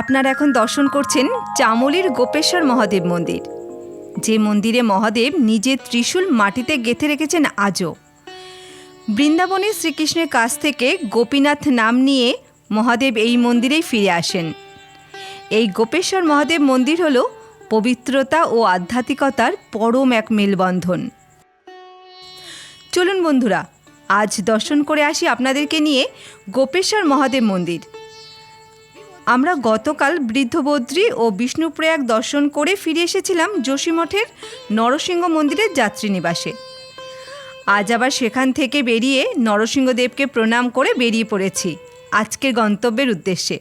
আপনারা এখন দর্শন করছেন চামলির গোপেশ্বর মহাদেব মন্দির। যে মন্দিরে মহাদেব নিজের ত্রিশূল মাটিতে গেঁথে রেখেছেন আজও। বৃন্দাবনে শ্রীকৃষ্ণের কাছ থেকে গোপীনাথ নাম নিয়ে মহাদেব এই মন্দিরেই ফিরে আসেন। এই গোপেশ্বর মহাদেব মন্দির হল পবিত্রতা ও আধ্যাত্মিকতার পরম এক মেলবন্ধন। চলুন বন্ধুরা, আজ দর্শন করে আসি আপনাদেরকে নিয়ে গোপেশ্বর মহাদেব মন্দির। আমরা গতকাল বৃদ্ধবদ্রী ও বিষ্ণুপ্রয়াগ দর্শন করে ফিরে এসেছিলাম যোশীমঠের নরসিংহ মন্দিরের যাত্রীনিবাসে আজ আবার সেখান থেকে বেরিয়ে নরসিংহদেবকে প্রণাম করে বেরিয়ে পড়েছি আজকের গন্তব্যের উদ্দেশ্যে।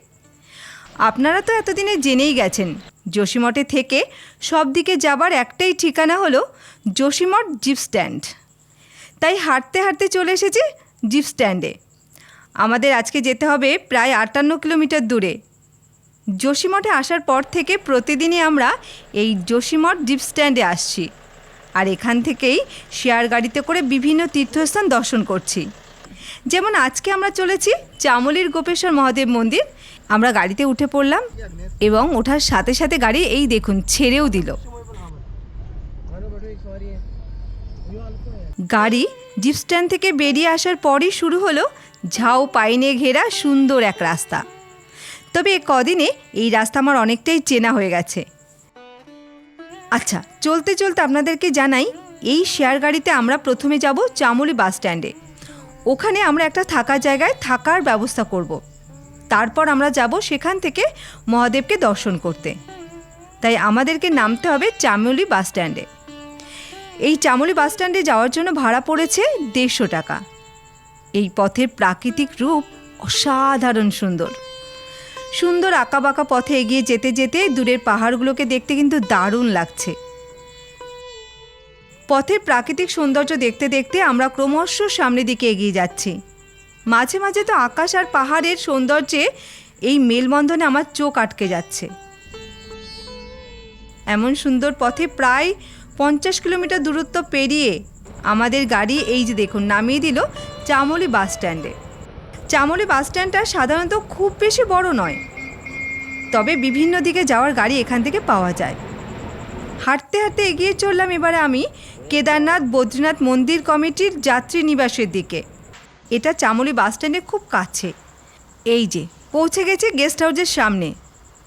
আপনারা তো এতদিনে জেনেই গেছেন, যোশীমঠে থেকে সব দিকে যাবার একটাই ঠিকানা হলো যোশীমঠ জিপ স্ট্যান্ড। তাই হাঁটতে হাঁটতে চলে এসেছি জিপ স্ট্যান্ডে। আমাদের আজকে যেতে হবে প্রায় আটান্ন কিলোমিটার দূরে। যোশীমঠে আসার পর থেকে প্রতিদিনই আমরা এই যোশীমঠ জিপ স্ট্যান্ডে আসছি। আর এখান থেকেই শেয়ার গাড়িতে করে বিভিন্ন তীর্থস্থান দর্শন করছি। যেমন আজকে আমরা চলেছি চামলির গোপেশ্বর মহাদেব মন্দির। আমরা গাড়িতে উঠে পড়লাম এবং ওঠার সাথে সাথে গাড়ি এই দেখুন ছেড়েও দিল। গাড়ি জিপ স্ট্যান্ড থেকে বেরিয়ে আসার পরই শুরু হলো ঝাউ পাইনে ঘেরা সুন্দর এক রাস্তা। তবে এ কদিনে এই রাস্তা আমার অনেকটাই চেনা হয়ে গেছে। আচ্ছা চলতে চলতে আপনাদেরকে জানাই, এই শেয়ার গাড়িতে আমরা প্রথমে যাব চামুলি বাস স্ট্যান্ডে। ওখানে আমরা একটা থাকার জায়গায় থাকার ব্যবস্থা করব। তারপর আমরা যাব সেখান থেকে মহাদেবকে দর্শন করতে। তাই আমাদেরকে নামতে হবে চামুলি বাস স্ট্যান্ডে। এই চামুলি বাস স্ট্যান্ডে যাওয়ার জন্য ভাড়া পড়েছে দেড়শো টাকা। এই পথের প্রাকৃতিক রূপ অসাধারণ সুন্দর। সুন্দর আঁকাবাঁকা পথে এগিয়ে যেতে যেতে দূরের পাহাড়গুলোকে দেখতে কিন্তু দারুণ লাগছে। পথের প্রাকৃতিক সৌন্দর্য দেখতে দেখতে আমরা ক্রমশ সামনের দিকে এগিয়ে যাচ্ছি। মাঝে মাঝে তো আকাশ আর পাহাড়ের সৌন্দর্যে এই মেলবন্ধনে আমার চোখ আটকে যাচ্ছে। এমন সুন্দর পথে প্রায় পঞ্চাশ কিলোমিটার দূরত্ব পেরিয়ে আমাদের গাড়ি এই যে দেখুন, নামিয়ে দিল চামলি বাস স্ট্যান্ডে। চামলি বাস স্ট্যান্ডটা সাধারণত খুব বেশি বড় নয়। তবে বিভিন্ন দিকে যাওয়ার গাড়ি এখান থেকে পাওয়া যায়। হাঁটতে হাঁটতে এগিয়ে চললাম এবারে আমি কেদারনাথ বদ্রীনাথ মন্দির কমিটির যাত্রী নিবাসের দিকে। এটা চামলি বাস স্ট্যান্ডের খুব কাছে। এই যে, পৌঁছে গেছে গেস্ট হাউসের সামনে।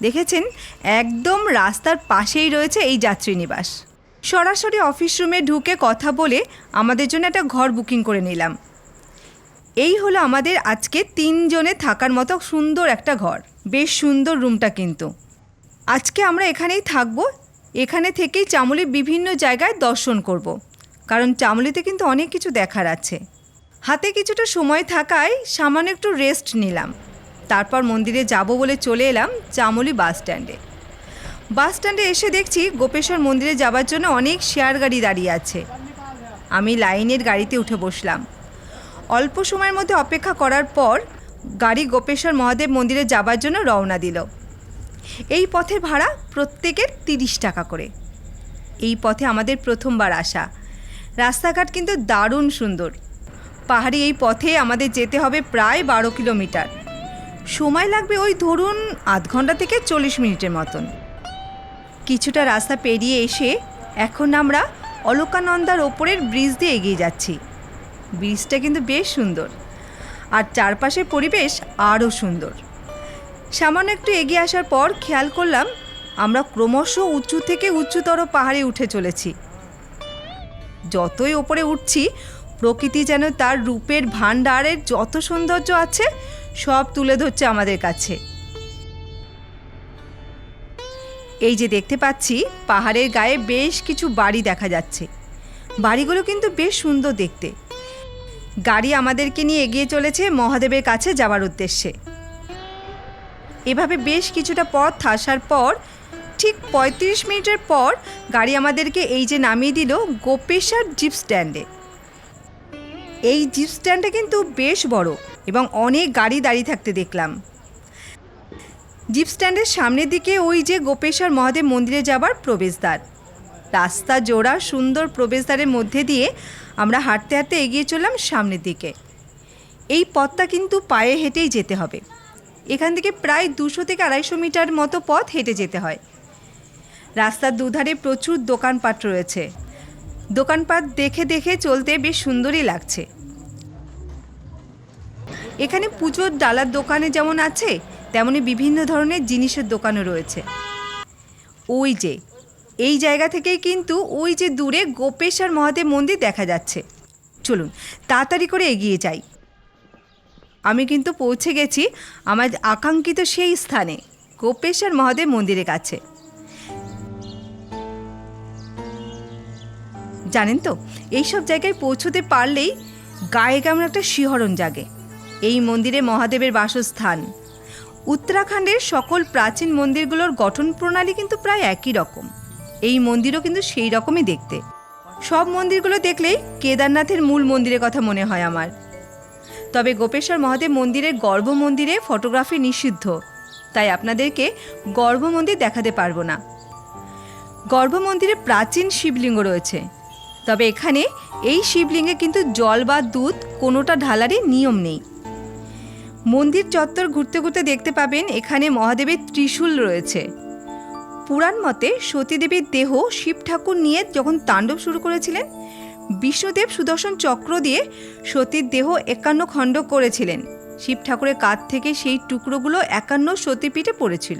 দেখেছেন? একদম রাস্তার পাশেই রয়েছে এই যাত্রী নিবাস। সরাসরি অফিস রুমে ঢুকে কথা বলে আমাদের জন্য একটা ঘর বুকিং করে নিলাম। এই হলো আমাদের আজকে তিনজনে থাকার মতো সুন্দর একটা ঘর। বেশ সুন্দর রুমটা কিন্তু। আজকে আমরা এখানেই থাকব। এখানে থেকেই চামুলির বিভিন্ন জায়গায় দর্শন করব। কারণ চামুলিতে কিন্তু অনেক কিছু দেখার আছে। হাতে কিছুটা সময় থাকায় সামান্য একটু রেস্ট নিলাম। তারপর মন্দিরে যাব বলে চলে এলাম চামুলি বাস স্ট্যান্ডে। বাস স্ট্যান্ডে এসে দেখছি গোপেশ্বর মন্দিরে যাবার জন্য অনেক শেয়ার গাড়ি দাঁড়িয়ে আছে। আমি লাইনের গাড়িতে উঠে বসলাম। অল্প সময়ের মধ্যে অপেক্ষা করার পর গাড়ি গোপেশ্বর মহাদেব মন্দিরে যাবার জন্য রওনা দিল। এই পথের ভাড়া প্রত্যেকের তিরিশ টাকা করে। এই পথে আমাদের প্রথমবার আসা। রাস্তাঘাট কিন্তু দারুণ সুন্দর। পাহাড়ি এই পথে আমাদের যেতে হবে প্রায় বারো কিলোমিটার। সময় লাগবে ওই ধরুন আধ ঘণ্টা থেকে চল্লিশ মিনিটের মতন। কিছুটা রাস্তা পেরিয়ে এসে এখন আমরা অলকানন্দার ওপরের ব্রিজ দিয়ে এগিয়ে যাচ্ছি। ব্রিজটা কিন্তু বেশ সুন্দর। আর চারপাশের পরিবেশ আরও সুন্দর। সামান্য একটু এগিয়ে আসার পর খেয়াল করলাম, আমরা ক্রমশ উঁচু থেকে উঁচুতর পাহাড়ে উঠে চলেছি। যতই ওপরে উঠছি, প্রকৃতি যেন তার রূপের ভাণ্ডারের যত সৌন্দর্য আছে, সব তুলে ধরছে আমাদের কাছে। এই যে দেখতে পাচ্ছি, পাহাড়ের গায়ে বেশ কিছু বাড়ি দেখা যাচ্ছে। বাড়িগুলো কিন্তু বেশ সুন্দর দেখতে। গাড়ি আমাদেরকে নিয়ে এগিয়ে চলেছে মহাদেবের কাছে যাওয়ার উদ্দেশ্যে। এভাবে বেশ কিছুটা পথ আসার পর, ঠিক পঁয়ত্রিশ মিনিটের পর গাড়ি আমাদেরকে এই যে নামিয়ে দিল গোপেশ্বর জিপ স্ট্যান্ডে। এই জিপ স্ট্যান্ডটা কিন্তু বেশ বড় এবং অনেক গাড়ি দাঁড়িয়ে থাকতে দেখলাম। জিপ স্ট্যান্ডের সামনের দিকে ওই যে গোপেশ্বর মহাদেব মন্দিরে যাবার প্রবেশদ্বার। রাস্তা জোড়া সুন্দর প্রবেশদ্বারের মধ্যে দিয়ে আমরা হাঁটতে হাঁটতে এগিয়ে চললাম সামনের দিকে। এই পথটা কিন্তু পায়ে হেঁটেই যেতে হবে। এখান থেকে প্রায় দুশো থেকে আড়াইশো মিটার মতো পথ হেঁটে যেতে হয়। রাস্তার দুধারে প্রচুর দোকানপাট রয়েছে। দোকানপাট দেখে দেখে চলতে বেশ সুন্দরই লাগছে। এখানে পুজোর ডালার দোকানে যেমন আছে, তেমনি বিভিন্ন ধরনের জিনিসের দোকানও রয়েছে। ওই যে এই জায়গা থেকেই কিন্তু ওই যে দূরে গোপেশ্বর মহাদেব মন্দির দেখা যাচ্ছে। চলুন, তাড়াতাড়ি করে এগিয়ে যাই। আমি কিন্তু পৌঁছে গেছি আমার আকাঙ্ক্ষিত সেই স্থানে, গোপেশ্বর মহাদেব মন্দিরের কাছে। জানেন তো, এইসব জায়গায় পৌঁছতে পারলেই গায়ে কেমন একটা শিহরণ জাগে। এই মন্দিরে মহাদেবের বাসস্থান। উত্তরাখণ্ডের সকল প্রাচীন মন্দিরগুলোর গঠন প্রণালী কিন্তু প্রায় একই রকম। এই মন্দিরও কিন্তু সেই রকমই দেখতে। সব মন্দিরগুলো দেখলেই কেদারনাথের মূল মন্দিরের কথা মনে হয় আমার। তবে গোপেশ্বর মহাদেব মন্দিরের গর্ভ মন্দিরে ফটোগ্রাফি নিষিদ্ধ, তাই আপনাদেরকে গর্ভ মন্দির দেখাতে পারব না। গর্ভ মন্দিরে প্রাচীন শিবলিঙ্গ রয়েছে, তবে এখানে এই শিবলিঙ্গে কিন্তু জল বা দুধ কোনোটা ঢালারই নিয়ম নেই। মন্দির চত্বর ঘুরতে ঘুরতে দেখতে পাবেন এখানে মহাদেবের ত্রিশূল রয়েছে। পুরাণ মতে সতীদেবীর দেহ শিব ঠাকুর নিয়ে যখন তাণ্ডব শুরু করেছিলেন, বিষ্ণুদেব সুদর্শন চক্র দিয়ে সতীর দেহ একান্ন খণ্ড করেছিলেন। শিব ঠাকুরের কাঁধ থেকে সেই টুকরোগুলো একান্ন সতীপীঠে পড়েছিল।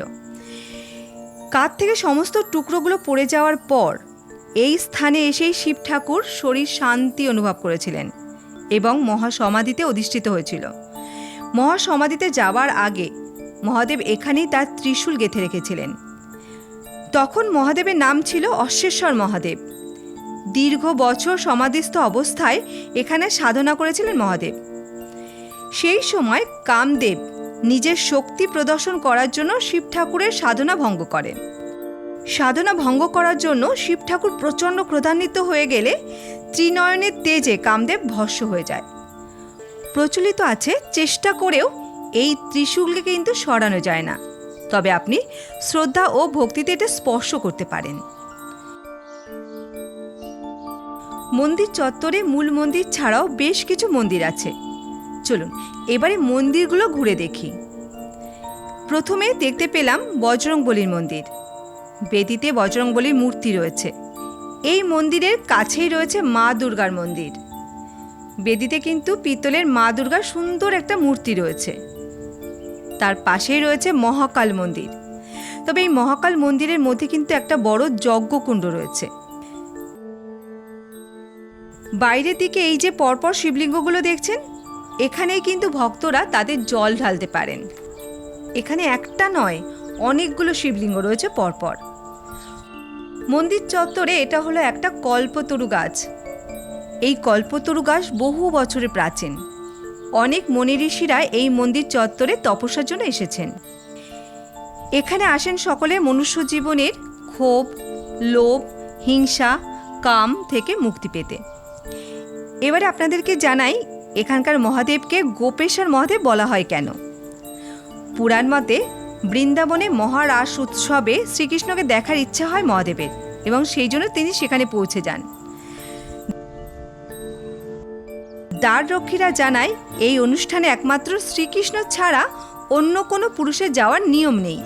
কাঁধ থেকে সমস্ত টুকরোগুলো পড়ে যাওয়ার পর, এই স্থানে এসেই শিব ঠাকুর শরীর শান্তি অনুভব করেছিলেন এবং মহাসমাধিতে অধিষ্ঠিত হয়েছিল। মহাসমাধিতে যাওয়ার আগে মহাদেব এখানেই তার ত্রিশূল গেঁথে রেখেছিলেন। তখন মহাদেবের নাম ছিল অশ্বেশ্বর মহাদেব। দীর্ঘ বছর সমাধিস্থ অবস্থায় এখানে সাধনা করেছিলেন মহাদেব। সেই সময় কামদেব নিজের শক্তি প্রদর্শন করার জন্য শিব ঠাকুরের সাধনা ভঙ্গ করেন সাধনা ভঙ্গ করার জন্য শিব ঠাকুর প্রচণ্ড ক্রোধান্বিত হয়ে গেলে ত্রিনয়নের তেজে কামদেব ভস্য হয়ে যায়। প্রচলিত আছে, চেষ্টা করেও এই ত্রিশূলকে কিন্তু সরানো যায় না। তবে আপনি শ্রদ্ধা ও ভক্তিতে এটা স্পর্শ করতে পারেন। মন্দির চত্বরে মূল মন্দির ছাড়াও বেশ কিছু মন্দির আছে। চলুন, এবারে মন্দিরগুলো ঘুরে দেখি। প্রথমে দেখতে পেলাম বজরংবলীর মন্দির। বেদিতে বজরংবলীর মূর্তি রয়েছে। এই মন্দিরের কাছেই রয়েছে মা দুর্গার মন্দির। বেদিতে কিন্তু পিতলের মা দুর্গার সুন্দর একটা মূর্তি রয়েছে। তার পাশেই রয়েছে মহাকাল মন্দির। তবে এই মহাকাল মন্দিরের মধ্যে কিন্তু একটা বড় যজ্ঞকুণ্ড রয়েছে। বাইরের দিকে এই যে পরপর শিবলিঙ্গগুলো দেখছেন, এখানেই কিন্তু ভক্তরা তাদের জল ঢালতে পারেন। এখানে একটা নয়, অনেকগুলো শিবলিঙ্গ রয়েছে পরপর। মন্দির চত্বরে এটা হলো একটা কল্পতরু গাছ। এই কল্পতরু গাছ বহু বছরে প্রাচীন। অনেক মনি ঋষিরা এই মন্দির চত্বরে তপস্যার জন্য এসেছেন। এখানে আসেন সকলে মনুষ্য জীবনের ক্ষোভ, লোভ, হিংসা, কাম থেকে মুক্তি পেতে। এবারে আপনাদেরকে জানাই, এখানকার মহাদেবকে গোপেশ্বর মহাদেব বলা হয় কেন? পুরাণ মতে বৃন্দাবনে মহারাস উৎসবে শ্রীকৃষ্ণকে দেখার ইচ্ছা হয় মহাদেবের এবং সেই জন্য তিনি সেখানে পৌঁছে যান। দ্বাররক্ষীরা জানায়, এই অনুষ্ঠানে একমাত্র শ্রীকৃষ্ণ ছাড়া অন্য কোনো পুরুষের যাওয়ার নিয়ম নেই।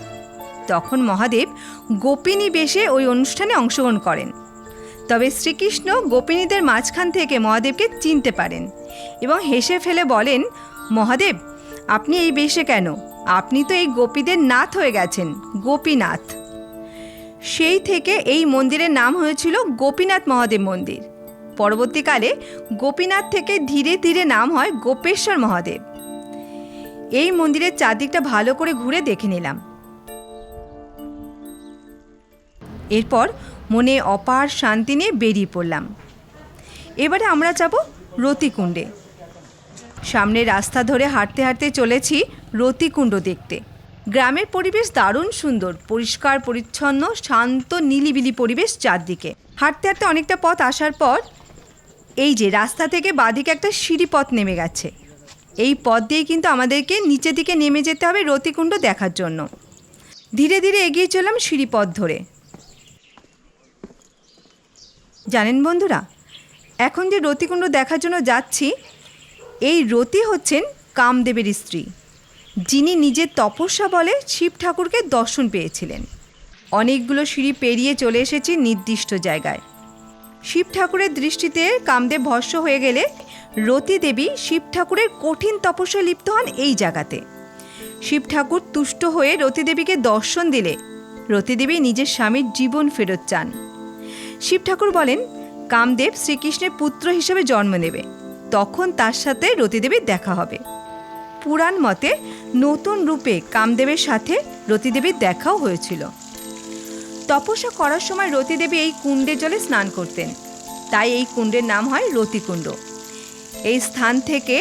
তখন মহাদেব গোপিনী বেশে ওই অনুষ্ঠানে অংশগ্রহণ করেন। তবে শ্রীকৃষ্ণ গোপিনীদের মাঝখান থেকে মহাদেবকে চিনতে পারেন এবং হেসে ফেলে বলেন, মহাদেব, আপনি এই বেশে কেন? আপনি তো এই গোপীদের নাথ হয়ে গেছেন, গোপীনাথ। সেই থেকে এই মন্দিরের নাম হয়েছিল গোপীনাথ মহাদেব মন্দির। পরবর্তীকালে গোপীনাথ থেকে ধীরে ধীরে নাম হয় গোপেশ্বর মহাদেব। এই মন্দিরের চারদিকটা ভালো করে ঘুরে দেখে নিলাম। এরপর মনে অপার শান্তি নিয়ে বেরিয়ে পড়লাম। এবারে আমরা যাব রতিকুণ্ডে। সামনে রাস্তা ধরে হাঁটতে হাঁটতে চলেছি রতিকুণ্ড দেখতে। গ্রামের পরিবেশ দারুণ সুন্দর, পরিষ্কার, পরিচ্ছন্ন, শান্ত, নিলিবিলি পরিবেশ চারদিকে। হাঁটতে হাঁটতে অনেকটা পথ আসার পর এই যে রাস্তা থেকে বাঁদিকে একটা সিঁড়ি পথ নেমে গেছে। এই পথ দিয়ে কিন্তু আমাদেরকে নিচের দিকে নেমে যেতে হবে রতিকুণ্ড দেখার জন্য। ধীরে ধীরে এগিয়ে চললাম সিঁড়ি পথ ধরে। জানেন বন্ধুরা, এখন যে রতিকুণ্ড দেখার জন্য যাচ্ছি, এই রতি হচ্ছেন কামদেবের স্ত্রী, যিনি নিজের তপস্যা বলে শিব ঠাকুরকে দর্শন পেয়েছিলেন। অনেকগুলো সিঁড়ি পেরিয়ে চলে এসেছি নির্দিষ্ট জায়গায়। শিব ঠাকুরের দৃষ্টিতে কামদেব ভস্য হয়ে গেলে রতি দেবী শিব ঠাকুরের কঠিন তপস্যায় লিপ্ত হন এই জায়গাতে। শিব ঠাকুর তুষ্ট হয়ে রতি দেবীকে দর্শন দিলে রতি দেবী নিজের স্বামীর জীবন ফেরত চান। শিব ঠাকুর বলেন, কামদেব শ্রীকৃষ্ণের পুত্র হিসেবে জন্ম নেবে। তখন তার সাথে রতিদেবীর দেখা হবে। পুরাণ মতে নতুন রূপে কামদেবের সাথে রতিদেবীর দেখাও হয়েছিল। তপস্যা করার সময় রতিদেবী এই কুণ্ডের জলে স্নান করতেন। তাই এই কুণ্ডের নাম হয় রতিকুণ্ড। এই স্থান থেকে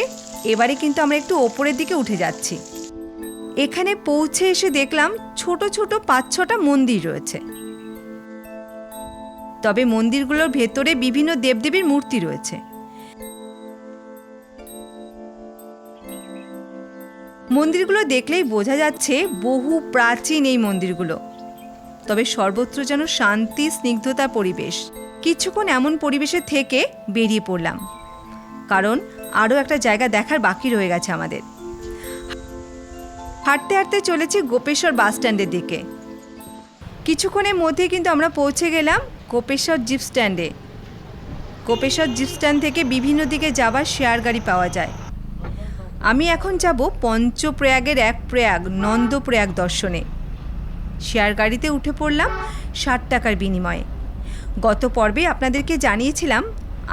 এবারে কিন্তু আমরা একটু ওপরের দিকে উঠে যাচ্ছি। এখানে পৌঁছে এসে দেখলাম ছোট ছোট পাঁচ ছটা মন্দির রয়েছে। তবে মন্দিরগুলোর ভেতরে বিভিন্ন দেবদেবীর মূর্তি রয়েছে। মন্দিরগুলো দেখলেই বোঝা যাচ্ছে বহু প্রাচীন এই মন্দিরগুলো। তবে সর্বত্র যেন শান্তি, স্নিগ্ধতা, পরিবেশ। কিছুক্ষণ এমন পরিবেশে থেকে বেরিয়ে পড়লাম। কারণ আরও একটা জায়গা দেখার বাকি রয়ে গেছে আমাদের। হাঁটতে হাঁটতে চলেছি গোপেশ্বর বাস স্ট্যান্ডের দিকে। কিছুক্ষণের মধ্যে কিন্তু আমরা পৌঁছে গেলাম গোপেশ্বর জিপ স্ট্যান্ডে। গোপেশ্বর জিপ স্ট্যান্ড থেকে বিভিন্ন দিকে যাবার শেয়ার গাড়ি পাওয়া যায়। আমি এখন যাব পঞ্চপ্রয়াগের এক প্রয়াগ, নন্দপ্রয়াগ দর্শনে। শেয়ার গাড়িতে উঠে পড়লাম ষাট টাকার বিনিময়ে। গত পর্বে আপনাদেরকে জানিয়েছিলাম,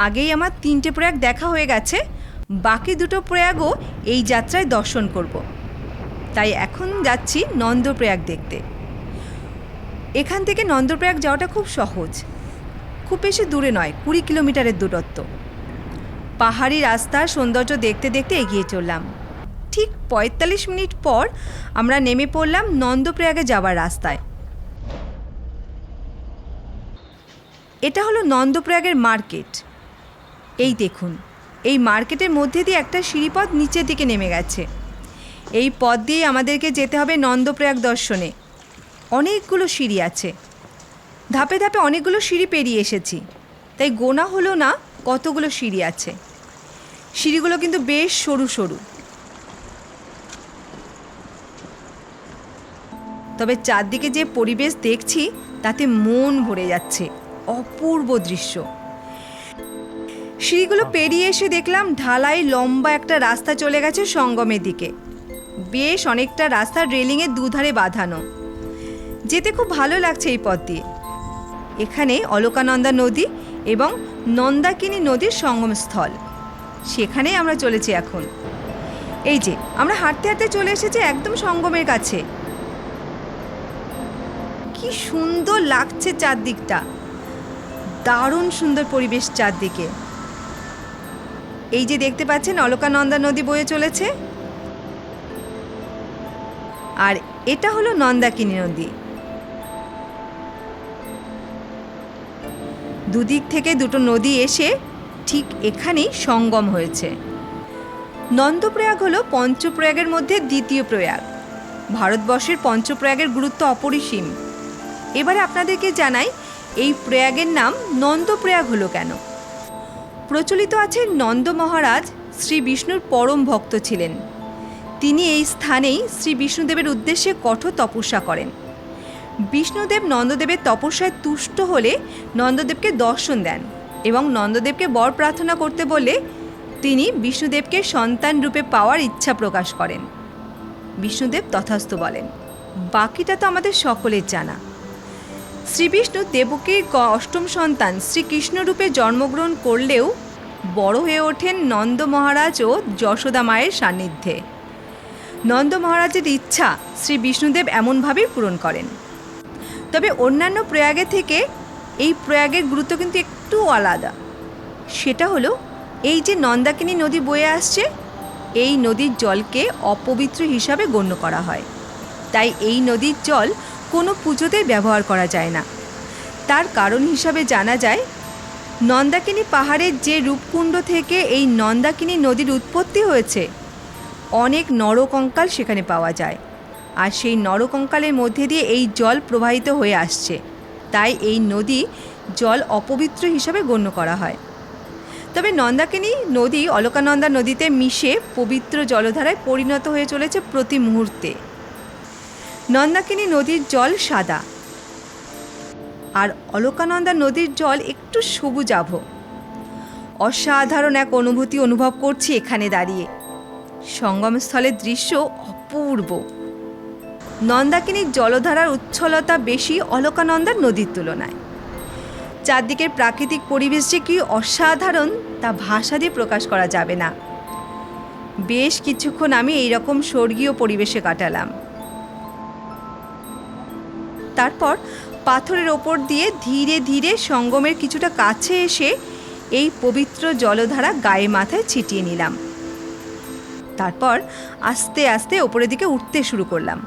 আগেই আমার তিনটে প্রয়াগ দেখা হয়ে গেছে, বাকি দুটো প্রয়াগও এই যাত্রায় দর্শন করব। তাই এখন যাচ্ছি নন্দপ্রয়াগ দেখতে। এখান থেকে নন্দপ্রয়াগ যাওয়াটা খুব সহজ। খুব বেশি দূরে নয়, কুড়ি কিলোমিটারের দূরত্ব। পাহাড়ি রাস্তার সৌন্দর্য দেখতে দেখতে এগিয়ে চললাম। ঠিক পঁয়তাল্লিশ মিনিট পর আমরা নেমে পড়লাম নন্দপ্রয়াগে যাওয়ার রাস্তায়। এটা হলো নন্দপ্রয়াগের মার্কেট। এই দেখুন, এই মার্কেটের মধ্যে দিয়ে একটা সিঁড়িপথ নিচের দিকে নেমে গেছে। এই পথ দিয়ে আমাদেরকে যেতে হবে নন্দপ্রয়াগ দর্শনে। অনেকগুলো সিঁড়ি আছে। ধাপে ধাপে অনেকগুলো সিঁড়ি পেরিয়ে এসেছি। তাই গোনা হলো না কতগুলো সিঁড়ি আছে। সিঁড়িগুলো কিন্তু বেশ সরু সরু। তবে চারদিকে যে পরিবেশ দেখছি তাতে মন ভরে যাচ্ছে। অপূর্ব দৃশ্য। সিঁড়িগুলো পেরিয়ে এসে দেখলাম ঢালাই লম্বা একটা রাস্তা চলে গেছে সঙ্গমের দিকে। বেশ অনেকটা রাস্তার রেলিংয়ের দুধারে বাঁধানো। যেতে খুব ভালো লাগছে এই পথ দিয়ে। এখানে অলকানন্দা নদী এবং নন্দাকিনী নদীর সঙ্গমস্থল। সেখানেই আমরা চলেছি এখন। এই যে আমরা হাঁটতে হাঁটতে চলে এসেছি একদম সঙ্গমের কাছে। কি সুন্দর লাগছে চারদিকটা। দারুণ সুন্দর পরিবেশ চারদিকে। এই যে দেখতে পাচ্ছেন, অলকানন্দা নদী বয়ে চলেছে। আর এটা হলো নন্দাকিনী নদী। দুদিক থেকে দুটো নদী এসে ঠিক এখানেই সঙ্গম হয়েছে। নন্দপ্রয়াগ হলো পঞ্চপ্রয়াগের মধ্যে দ্বিতীয় প্রয়াগ। ভারতবর্ষের পঞ্চপ্রয়াগের গুরুত্ব অপরিসীম। এবারে আপনাদেরকে জানাই, এই প্রয়াগের নাম নন্দপ্রয়াগ হলো কেন? প্রচলিত আছে নন্দ মহারাজ শ্রী বিষ্ণুর পরম ভক্ত ছিলেন। তিনি এই স্থানেই শ্রী বিষ্ণুদেবের উদ্দেশ্যে কঠোর তপস্যা করেন। বিষ্ণুদেব নন্দদেবের তপস্যায় তুষ্ট হলে নন্দদেবকে দর্শন দেন এবং নন্দদেবকে বর প্রার্থনা করতে বলে তিনি বিষ্ণুদেবকে সন্তান রূপে পাওয়ার ইচ্ছা প্রকাশ করেন। বিষ্ণুদেব তথাস্থ বলেন, বাকিটা তো আমাদের সকলের জানা। শ্রীবিষ্ণু দেবকীর গ- অষ্টম সন্তান শ্রীকৃষ্ণরূপে জন্মগ্রহণ করলেও বড় হয়ে ওঠেন নন্দ মহারাজ ও যশোদা মায়ের সান্নিধ্যে। নন্দ মহারাজের ইচ্ছা শ্রী বিষ্ণুদেব এমনভাবেই পূরণ করেন। তবে অন্যান্য প্রয়াগের থেকে এই প্রয়াগের গুরুত্ব কিন্তু একটু আলাদা। সেটা হলো, এই যে নন্দাকিনী নদী বয়ে আসছে, এই নদীর জলকে অপবিত্র হিসাবে গণ্য করা হয়। তাই এই নদীর জল কোনো পুজোতেই ব্যবহার করা যায় না। তার কারণ হিসাবে জানা যায়, নন্দাকিনী পাহাড়ের যে রূপকুণ্ড থেকে এই নন্দাকিনী নদীর উৎপত্তি হয়েছে, অনেক নরকঙ্কাল সেখানে পাওয়া যায়। আর সেই নরকঙ্কালের মধ্যে দিয়ে এই জল প্রবাহিত হয়ে আসছে। তাই এই নদী জল অপবিত্র হিসাবে গণ্য করা হয়। তবে নন্দাকিনী নদী অলকানন্দা নদীতে মিশে পবিত্র জলধারায় পরিণত হয়ে চলেছে প্রতি মুহূর্তে। নন্দাকিনী নদীর জল সাদা। আর অলকানন্দা নদীর জল একটু সবুজাভ। অসাধারণ এক অনুভূতি অনুভব করছি এখানে দাঁড়িয়ে। সঙ্গমস্থলের দৃশ্য অপূর্ব। নন্দাকিনীর জলধারার উচ্ছলতা বেশি অলকানন্দার নদীর তুলনায়। চারদিকের প্রাকৃতিক পরিবেশ যে কি অসাধারণ তা ভাষা দিয়ে প্রকাশ করা যাবে না। বেশ কিছুক্ষণ আমি এইরকম স্বর্গীয় পরিবেশে কাটালাম। তারপর পাথরের ওপর দিয়ে ধীরে ধীরে সঙ্গমের কিছুটা কাছে এসে এই পবিত্র জলধারা গায়ে মাথায় ছিটিয়ে নিলাম। তারপর আস্তে আস্তে ওপরের দিকে উঠতে শুরু করলাম।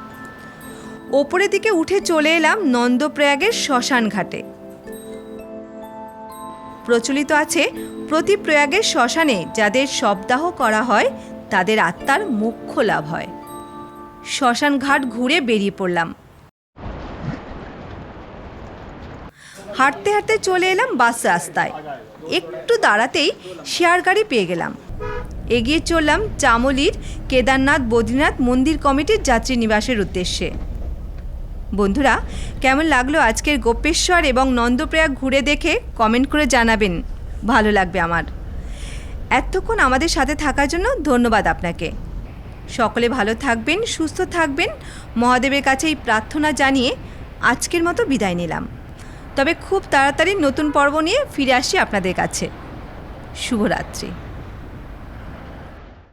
ওপরের দিকে উঠে চলে এলাম নন্দপ্রয়াগের শ্মশান ঘাটে। প্রচলিত আছে প্রতি প্রয়াগের শ্মশানে যাদের শবদাহ করা হয়, তাদের আত্মার মোক্ষ লাভ হয়। শ্মশান ঘাট ঘুরে বেরিয়ে পড়লাম। হাঁটতে হাঁটতে চলে এলাম বাস রাস্তায়। একটু দাঁড়াতেই শেয়ার গাড়ি পেয়ে গেলাম। এগিয়ে চললাম চামলির কেদারনাথ বদ্রীনাথ মন্দির কমিটির যাত্রী নিবাসের উদ্দেশ্যে। বন্ধুরা, কেমন লাগল আজকের গোপেশ্বর এবং নন্দপ্রয়াগ ঘুরে দেখে কমেন্ট করে জানাবেন। ভালো লাগবে আমার। এতক্ষণ আমাদের সাথে থাকার জন্য ধন্যবাদ আপনাকে। সকলে ভালো থাকবেন, সুস্থ থাকবেন। মহাদেবের কাছে এই প্রার্থনা জানিয়ে আজকের মতো বিদায় নিলাম। তবে খুব তাড়াতাড়ি নতুন পর্ব নিয়ে ফিরে আসি আপনাদের কাছে। শুভরাত্রি।